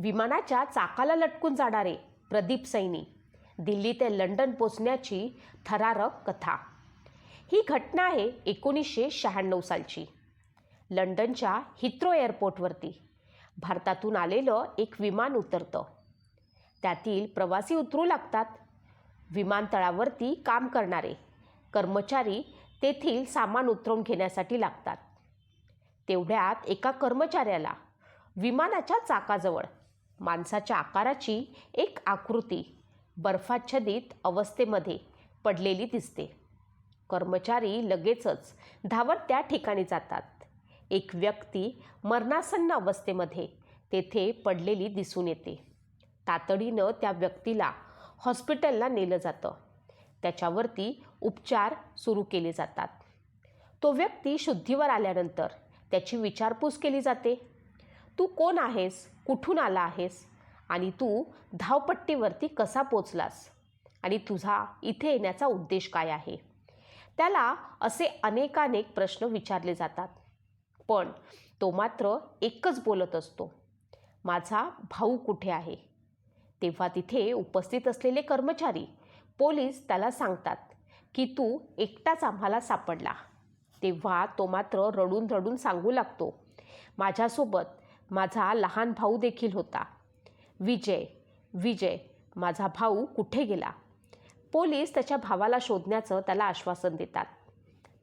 विमानाच्या चाकाला लटकून जाणारे प्रदीप सैनी दिल्ली ते लंडन पोचण्याची थरारक कथा. ही घटना आहे एकोणीसशे शहाण्णव सालची. लंडनच्या हिथ्रो एअरपोर्टवरती भारतातून आलेलं एक विमान उतरतं. त्यातील प्रवासी उतरू लागतात. विमानतळावरती काम करणारे कर्मचारी तेथील सामान उतरवून घेण्यासाठी लागतात. तेवढ्यात एका कर्मचाऱ्याला विमानाच्या चाकाजवळ माणसाच्या आकाराची एक आकृती बर्फाच्छदित अवस्थेमध्ये पडलेली दिसते. कर्मचारी लगेचच धावत त्या ठिकाणी जातात. एक व्यक्ती मरणासन्न अवस्थेमध्ये तेथे पडलेली दिसून येते. तातडीनं त्या व्यक्तीला हॉस्पिटलला नेलं जातं. त्याच्यावरती उपचार सुरू केले जातात. तो व्यक्ती शुद्धीवर आल्यानंतर त्याची विचारपूस केली जाते. तू कोण आहेस? कुठून आला आहेस? आणि तू धावपट्टीवरती कसा पोचलास? आणि तुझा इथे येण्याचा उद्देश काय आहे? त्याला असे अनेकानेक प्रश्न विचारले जातात. पण तो मात्र एकच बोलत असतो. माझा भाऊ कुठे आहे? तेव्हा तिथे उपस्थित असलेले कर्मचारी पोलीस त्याला सांगतात की तू एकटाच आम्हाला सापडला. तेव्हा तो मात्र रडून रडून सांगू लागतो. माझ्यासोबत माझा लहान भाऊ देखील होता. विजय विजय माझा भाऊ कुठे गेला? पोलीस त्याच्या भावाला शोधण्याचं त्याला आश्वासन देतात.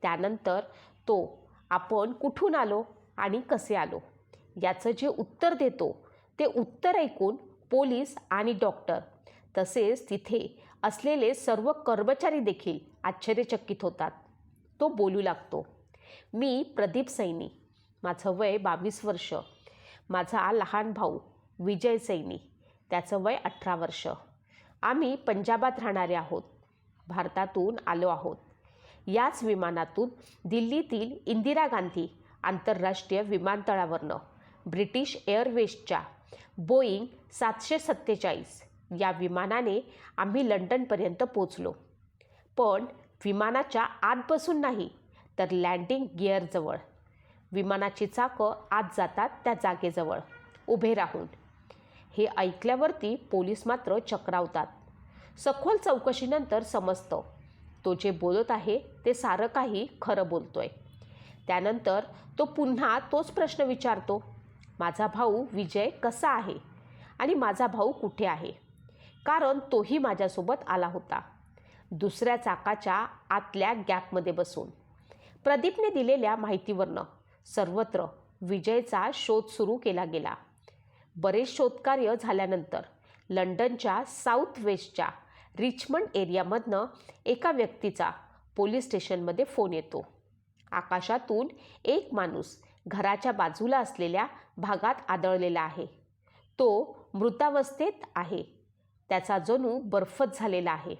त्यानंतर तो आपण कुठून आलो आणि कसे आलो? याचं जे उत्तर देतो ते उत्तर ऐकून पोलीस आणि डॉक्टर तसेच तिथे असलेले सर्व कर्मचारी देखील आश्चर्यचकित होतात. तो बोलू लागतो मी प्रदीप सैनी. माझं वय बावीस वर्ष. माझा लहान भाऊ विजय सैनी त्याचं वय अठरा वर्ष. आम्ही पंजाबात राहणारे आहोत. भारतातून आलो आहोत. याच विमानातून दिल्लीतील इंदिरा गांधी आंतरराष्ट्रीय विमानतळावरनं ब्रिटिश एअरवेजच्या बोईंग सातशे सत्तेचाळीस या विमानाने आम्ही लंडनपर्यंत पोचलो पण विमानाच्या आत बसून नाही तर लँडिंग गिअरजवळ. विमानाची चाकं आत जातात त्या जागेजवळ. उभे राहून. हे ऐकल्यावरती पोलीस मात्र चक्रावतात. सखोल चौकशीनंतर समजतं. तो जे बोलत आहे ते सारं काही खरं बोलतोय. त्यानंतर तो पुन्हा तोच प्रश्न विचारतो माझा भाऊ विजय कसा आहे? आणि माझा भाऊ कुठे आहे? कारण तोही माझ्यासोबत आला होता. दुसऱ्या चाकाच्या आतल्या गॅपमध्ये बसून. प्रदीपने दिलेल्या माहितीवरनं. सर्वत्र विजयचा शोध सुरू केला गेला. बरेच शोधकार्य झाल्यानंतर लंडनच्या साऊथ वेस्टच्या रिचमंड एरियामधनं एका व्यक्तीचा पोलीस स्टेशनमध्ये फोन येतो. आकाशातून एक माणूस घराच्या बाजूला असलेल्या भागात आदळलेला आहे. तो मृतावस्थेत आहे. त्याचा जणू बर्फच झालेला आहे.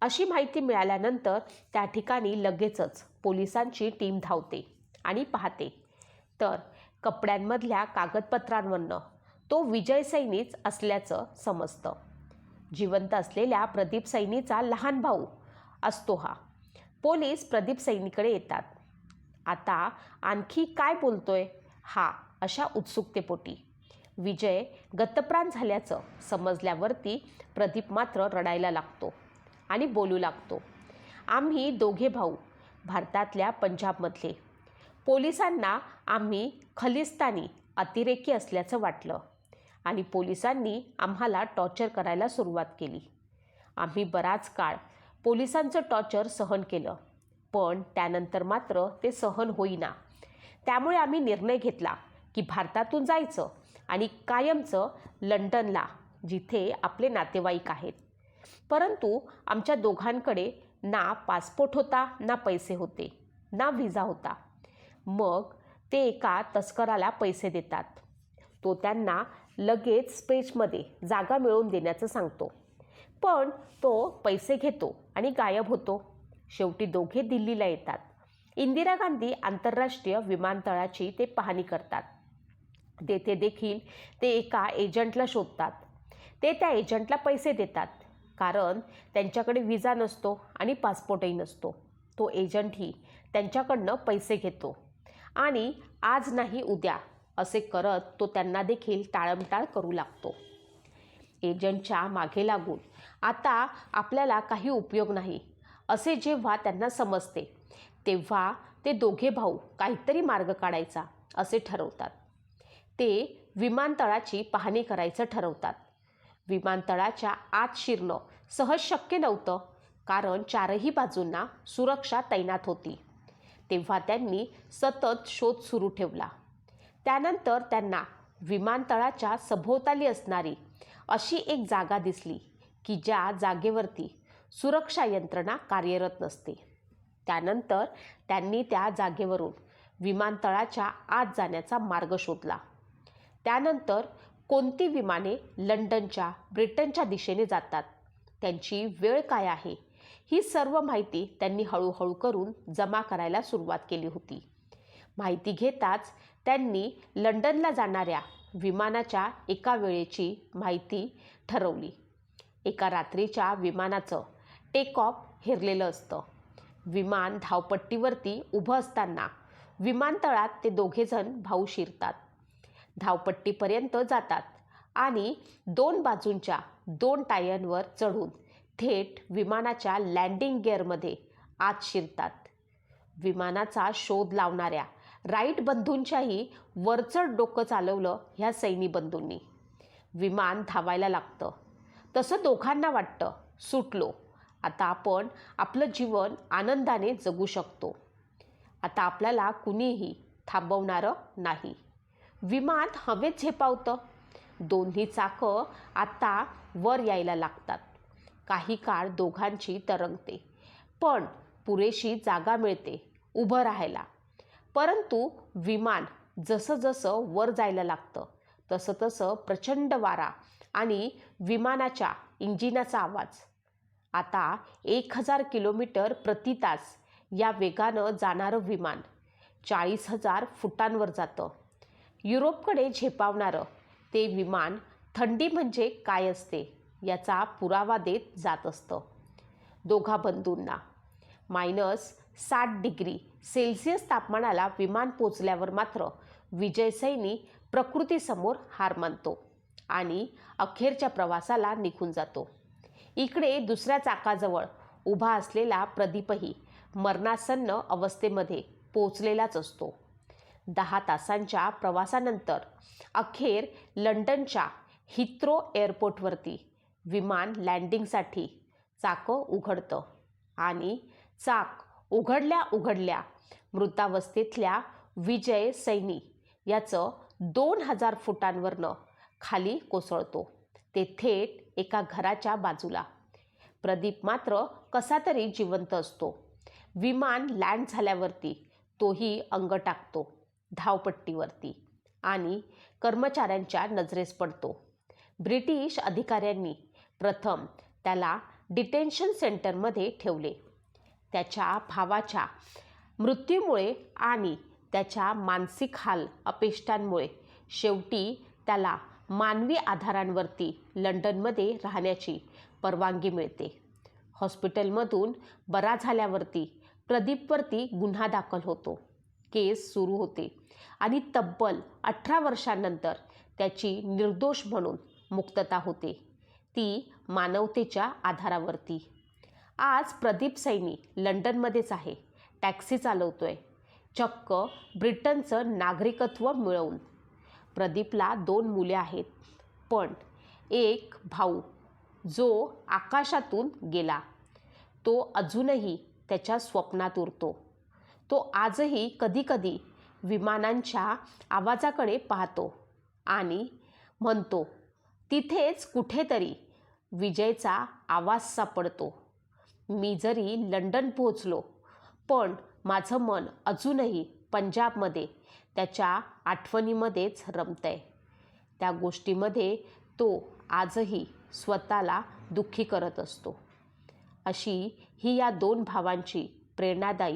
अशी माहिती मिळाल्यानंतर त्या ठिकाणी लगेचच पोलिसांची टीम धावते. आणि पाहते. तर कपड्यांमधल्या कागदपत्रांवरनं तो विजय सैनीच असल्याचं समजतं. जिवंत असलेल्या प्रदीप सैनीचा लहान भाऊ असतो हा. पोलीस प्रदीप सैनीकडे येतात. आता आणखी काय बोलतोय हा अशा उत्सुकतेपोटी. विजय गतप्राण झाल्याचं समजल्यावरती प्रदीप मात्र रडायला लागतो आणि बोलू लागतो. आम्ही दोघे भाऊ भारतातल्या पंजाबमधले. पोलिसांना आम्ही खलिस्तानी अतिरेकी असल्याचं वाटलं आणि पोलिसांनी आम्हाला टॉर्चर करायला सुरुवात केली. आम्ही बराच काळ पोलिसांचं टॉर्चर सहन केलं पण त्यानंतर मात्र ते सहन होईना. त्यामुळे आम्ही निर्णय घेतला की भारतातून जायचं आणि कायमचं लंडनला जिथे आपले नातेवाईक आहेत. परंतु आमच्या दोघांकडे ना पासपोर्ट होता ना पैसे होते ना व्हिजा होता. मग ते एका तस्कराला पैसे देतात. तो त्यांना लगेच स्पेसमध्ये जागा मिळवून देण्याचं सांगतो. पण तो पैसे घेतो आणि गायब होतो. शेवटी दोघे दिल्लीला येतात. इंदिरा गांधी आंतरराष्ट्रीय विमानतळाची ते पाहणी करतात. तेथे देखील ते एका एजंटला शोधतात. ते त्या एजंटला पैसे देतात. कारण त्यांच्याकडे विजा नसतो आणि पासपोर्टही नसतो. तो एजंटही त्यांच्याकडनं पैसे घेतो. आणि आज नाही उद्या असे करत तो त्यांना देखील टाळमटाळ करू लागतो. एजंटच्या मागे लागून आता आपल्याला काही उपयोग नाही असे जेव्हा त्यांना समजते तेव्हा ते दोघे भाऊ काहीतरी मार्ग काढायचा असे ठरवतात. ते विमानतळाची पाहणी करायचं ठरवतात. विमानतळाच्या आत शिरणं सहज शक्य नव्हतं कारण चारही बाजूंना सुरक्षा तैनात होती. तेव्हा त्यांनी सतत शोध सुरू ठेवला. त्यानंतर त्यांना विमानतळाच्या सभोवताली असणारी अशी एक जागा दिसली की ज्या जागेवरती सुरक्षा यंत्रणा कार्यरत नसते. त्यानंतर त्यांनी त्या जागेवरून विमानतळाच्या आत जाण्याचा मार्ग शोधला. त्यानंतर कोणती विमाने लंडनच्या ब्रिटनच्या दिशेने जातात त्यांची वेळ काय आहे? ही सर्व माहिती त्यांनी हळूहळू करून जमा करायला सुरुवात केली होती. माहिती घेताच त्यांनी लंडनला जाणाऱ्या विमानाच्या एका वेळेची माहिती ठरवली. एका रात्रीच्या विमानाचं टेक ऑफ हेरलेलं असतं. विमान धावपट्टीवरती उभं असताना विमानतळात ते दोघेजण भाऊ शिरतात. धावपट्टीपर्यंत जातात आणि दोन बाजूंच्या दोन टायरवर चढून थेट विमानाच्या लँडिंग गिअरमध्ये आत शिरतात. विमानाचा शोध लावणाऱ्या राईट बंधूंच्याही वरचढ डोकं चालवलं ह्या सैनी बंधूंनी. विमान धावायला लागतं. तसं दोघांना वाटतं सुटलो. आता आपण आपलं जीवन आनंदाने जगू शकतो. आता आपल्याला कुणीही थांबवणारं नाही. विमान हवेत झेपावतं. दोन्ही चाकं आता वर यायला लागतात. काही काळ दोघांची तरंगते. पण पुरेशी जागा मिळते उभं राहायला. परंतु विमान जसं जसं वर जायला लागतं तसं तसं प्रचंड वारा आणि विमानाच्या इंजिनाचा आवाज. आता एक हजार किलोमीटर प्रति तास या वेगानं जाणारं विमान चाळीस हजार फुटांवर जातं. युरोपकडे झेपावणारं ते विमान थंडी म्हणजे काय असते? याचा पुरावा देत जात असतं. दोघा बंधूंना. मायनस साठ डिग्री सेल्सिअस तापमानाला विमान पोचल्यावर मात्र विजय सैनी प्रकृतीसमोर हार मानतो आणि अखेरच्या प्रवासाला निघून जातो. इकडे दुसऱ्या चाकाजवळ उभा असलेला प्रदीपही मरणासन्न अवस्थेमध्ये पोचलेलाच असतो. दहा तासांच्या प्रवासानंतर अखेर लंडनच्या हित्रो एअरपोर्टवरती विमान लँडिंगसाठी चाकं उघडतं आणि चाक उघडल्या उघडल्या मृतावस्थेतल्या विजय सैनी याचं दोन हजार फुटांवरनं खाली कोसळतो. ते थेट एका घराच्या बाजूला. प्रदीप मात्र कसा तरी जिवंत असतो. विमान लँड झाल्यावरती तोही अंग टाकतो धावपट्टीवरती आणि कर्मचाऱ्यांच्या नजरेस पडतो. ब्रिटिश अधिकाऱ्यांनी प्रथम त्याला डिटेन्शन सेंटरमध्ये ठेवले. त्याच्या भावाच्या मृत्यूमुळे आणि त्याच्या मानसिक हाल अपेष्टांमुळे शेवटी त्याला मानवी आधारांवरती लंडनमध्ये राहण्याची परवानगी मिळते. हॉस्पिटलमधून बरा झाल्यावरती प्रदीपवरती गुन्हा दाखल होतो. केस सुरू होते आणि तब्बल अठरा वर्षांनंतर त्याची निर्दोष म्हणून मुक्तता होते. ती मानवतेच्या आधारावरती. आज प्रदीप सैनी लंडनमध्येच आहे. टॅक्सी चालवतोय. चक्क ब्रिटनचं नागरिकत्व मिळवून. प्रदीपला दोन मुले आहेत. पण एक भाऊ जो आकाशातून गेला. तो अजूनही त्याच्या स्वप्नात उरतो. तो आजही कधीकधी विमानांच्या आवाजाकडे पाहतो आणि म्हणतो तिथेच कुठेतरी विजयचा आवाज सापडतो. मी जरी लंडन पोहोचलो पण माझं मन अजूनही पंजाबमध्ये त्याच्या आठवणीमध्येच रमतंय. त्या गोष्टीमध्ये तो आजही स्वतःला दुःखी करत असतो. अशी ही या दोन भावांची प्रेरणादायी